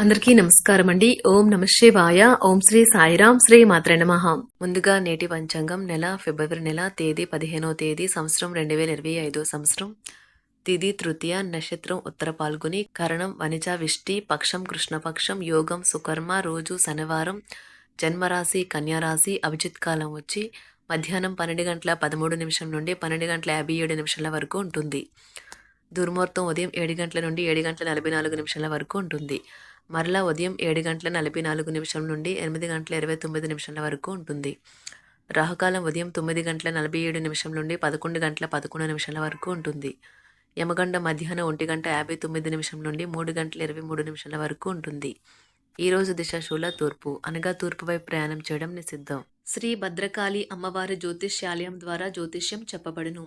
అందరికీ నమస్కారం అండి. ఓం నమ శివాయ. ఓం శ్రీ సాయిరాం శ్రీ మాత్ర నమః. ముందుగా నేటి పంచాంగం నెల ఫిబ్రవరి నెల తేదీ పదిహేనో తేదీ సంవత్సరం రెండు వేల ఇరవై ఐదో సంవత్సరం. తిది తృతీయ నక్షత్రం ఉత్తర పాల్గొని కరణం వనిజ విష్టి పక్షం కృష్ణపక్షం యోగం సుకర్మ రోజు శనివారం జన్మరాశి కన్యారాశి అభిజిత్ కాలం వచ్చి మధ్యాహ్నం పన్నెండు గంటల పదమూడు నిమిషం నుండి పన్నెండు గంటల యాభై ఏడు నిమిషాల వరకు ఉంటుంది. దుర్ముహూర్తం ఉదయం ఏడు గంటల నుండి ఏడు గంటల నలభై నాలుగు నిమిషాల వరకు ఉంటుంది. మరలా ఉదయం ఏడు గంటల నలభై నాలుగు నిమిషం నుండి ఎనిమిది గంటల ఇరవై తొమ్మిది నిమిషాల వరకు ఉంటుంది. రాహుకాలం ఉదయం తొమ్మిది గంటల నలభై ఏడు నిమిషం నుండి పదకొండు గంటల పదకొండు నిమిషాల వరకు ఉంటుంది. యమగండ మధ్యాహ్నం ఒంటి గంట యాభై తొమ్మిది నిమిషం నుండి మూడు గంటల ఇరవై మూడు నిమిషాల వరకు ఉంటుంది. ఈరోజు దిశాశూల తూర్పు. అనగా తూర్పు వైపు ప్రయాణం చేయడం నిషిద్ధం. శ్రీ భద్రకాళి అమ్మవారి జ్యోతిష్యాలయం ద్వారా జ్యోతిష్యం చెప్పబడును.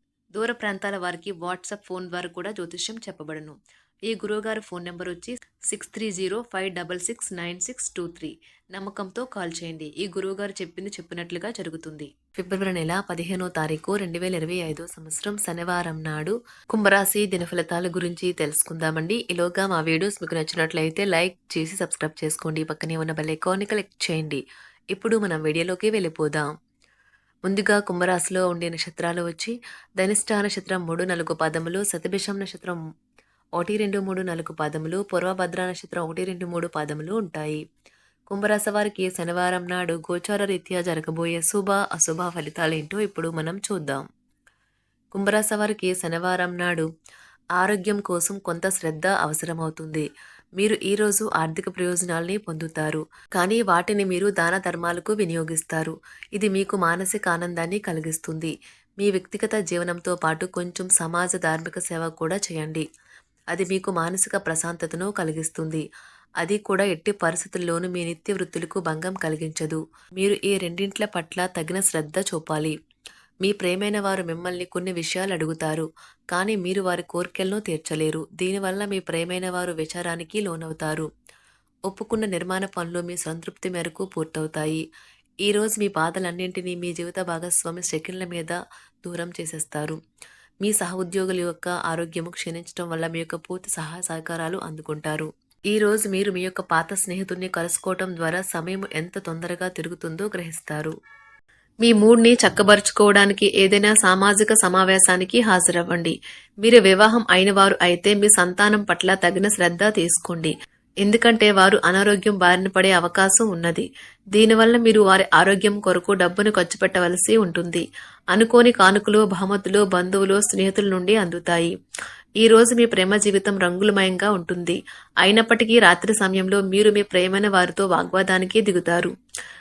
దూర ప్రాంతాల వారికి వాట్సాప్ ఫోన్ ద్వారా కూడా జ్యోతిష్యం చెప్పబడును. ఈ గురువుగారి ఫోన్ నెంబర్ వచ్చి six three zero five double six nine six two three నమ్మకంతో కాల్ చేయండి. ఈ గురువుగారు చెప్పింది చెప్పినట్లుగా జరుగుతుంది. ఫిబ్రవరి నెల పదిహేనో తారీఖు రెండు వేల ఇరవై ఐదో సంవత్సరం శనివారం నాడు కుంభరాశి దిన ఫలితాల గురించి తెలుసుకుందామండి. ఈలోగా మా వీడియోస్ మీకు నచ్చినట్లయితే లైక్ చేసి సబ్స్క్రైబ్ చేసుకోండి. పక్కనే ఉన్న బెల్ ఐకాన్ని క్లిక్ చేయండి. ఇప్పుడు మనం వీడియోలోకి వెళ్ళిపోదాం. ముందుగా కుంభరాశిలో ఉండే నక్షత్రాలు వచ్చి ధనిష్ట నక్షత్రం మూడు నాలుగు పదములు సతభిషం నక్షత్రం ఒకటి రెండు మూడు నాలుగు పాదములు పూర్వభద్ర నక్షత్రం ఒకటి రెండు మూడు పాదములు ఉంటాయి. కుంభరాశి వారికి శనివారం నాడు గోచార రీత్యా జరగబోయే శుభ అశుభ ఫలితాలేంటో ఇప్పుడు మనం చూద్దాం. కుంభరాశి వారికి శనివారం నాడు ఆరోగ్యం కోసం కొంత శ్రద్ధ అవసరమవుతుంది. మీరు ఈరోజు ఆర్థిక ప్రయోజనాల్ని పొందుతారు. కానీ వాటిని మీరు దాన ధర్మాలకు వినియోగిస్తారు. ఇది మీకు మానసిక ఆనందాన్ని కలిగిస్తుంది. మీ వ్యక్తిగత జీవనంతో పాటు కొంచెం సమాజ ధార్మిక సేవ కూడా చేయండి. అది మీకు మానసిక ప్రశాంతతను కలిగిస్తుంది. అది కూడా ఎట్టి పరిస్థితుల్లోనూ మీ నిత్య వృత్తులకు భంగం కలిగించదు. మీరు ఈ రెండింట్ల పట్ల తగిన శ్రద్ధ చూపాలి. మీ ప్రేమైన వారు మిమ్మల్ని కొన్ని విషయాలు అడుగుతారు కానీ మీరు వారి కోరికలను తీర్చలేరు. దీనివల్ల మీ ప్రేమైన వారు విచారానికి లోనవుతారు. ఒప్పుకున్న నిర్మాణ పనులు మీ సంతృప్తి మేరకు పూర్తవుతాయి. ఈరోజు మీ బాధలన్నింటినీ మీ జీవిత భాగస్వామి సెకండ్ల మీద దూరం చేసేస్తారు. మీ సహ ఉద్యోగుల యొక్క ఆరోగ్యము క్షీణించడం వల్ల మీ యొక్క పూర్తి సహాయ సహకారాలు అందుకుంటారు. ఈ రోజు మీరు మీ యొక్క పాత స్నేహితుడిని కలుసుకోవటం ద్వారా సమయం ఎంత తొందరగా తిరుగుతుందో గ్రహిస్తారు. మీ మూడ్ని చక్కబరుచుకోవడానికి ఏదైనా సామాజిక సమావేశానికి హాజరవ్వండి. మీరు వివాహం అయిన వారు అయితే మీ సంతానం పట్ల తగిన శ్రద్ధ తీసుకోండి. ఎందుకంటే వారు అనారోగ్యం బారిన పడే అవకాశం ఉన్నది. దీనివల్ల మీరు వారి ఆరోగ్యం కొరకు డబ్బును ఖర్చు పెట్టవలసి ఉంటుంది. అనుకోని కానుకలు బహుమతులు బంధువులు స్నేహితుల నుండి అందుతాయి. ఈ రోజు మీ ప్రేమ జీవితం రంగులమయంగా ఉంటుంది. అయినప్పటికీ రాత్రి సమయంలో మీరు మీ ప్రేమైన వారితో వాగ్వాదానికి దిగుతారు.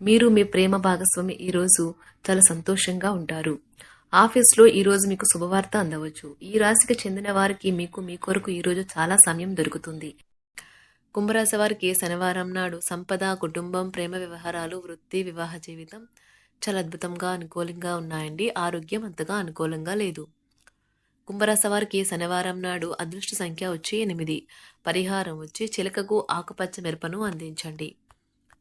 మీరు మీ ప్రేమ భాగస్వామి ఈ రోజు చాలా సంతోషంగా ఉంటారు. ఆఫీస్లో ఈరోజు మీకు శుభవార్త అందవచ్చు. ఈ రాశికి చెందిన వారికి మీకు మీ కొరకు ఈ రోజు చాలా సమయం దొరుకుతుంది. కుంభరాశి వారికి శనివారం నాడు సంపద కుటుంబం ప్రేమ వ్యవహారాలు వృత్తి వివాహ జీవితం చాలా అద్భుతంగా అనుకూలంగా ఉన్నాయండి. ఆరోగ్యం అంతగా అనుకూలంగా లేదు. కుంభరాశి వారికి శనివారం నాడు అదృష్ట సంఖ్య వచ్చి ఎనిమిది. పరిహారం వచ్చి చిలకకు ఆకుపచ్చ మిరపను అందించండి.